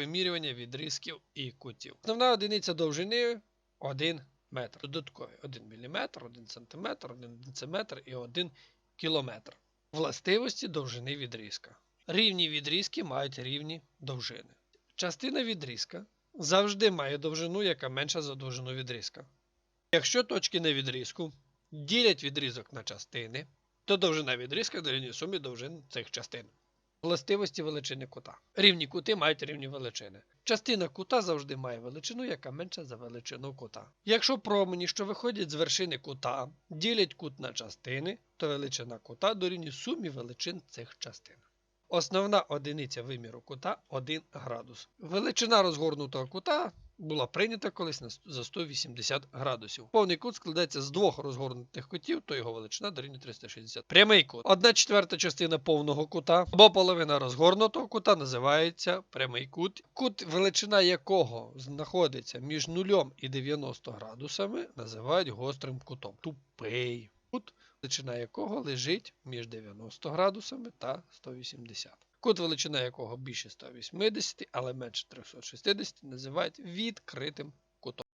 вимірювання відрізків і кутів. Основна одиниця довжини 1 метр. Додаткові 1 мм, 1 см, 1 дециметр і 1 кілометр. Властивості довжини відрізка. Рівні відрізки мають рівні довжини. Частина відрізка завжди має довжину, яка менша за довжину відрізка. Якщо точки на відрізку ділять відрізок на частини, то довжина відрізка дорівнює сумі довжин цих частин. Властивості величини кута. Рівні кути мають рівні величини. Частина кута завжди має величину, яка менша за величину кута. Якщо промені, що виходять з вершини кута, ділять кут на частини, то величина кута дорівнює сумі величин цих частин. Основна одиниця виміру кута 1 градус. Величина розгорнутого кута була прийнята колись за 180 градусів. Повний кут складається з двох розгорнутих кутів, то його величина дорівнює 360. Прямий кут. Одна четверта частина повного кута або половина розгорнутого кута називається прямий кут. Кут, величина якого знаходиться між 0 і 90 градусами, називають гострим кутом. Тупий кут величина якого лежить між 90 градусами та 180. Кут величина якого більше 180, але менше 360, називають відкритим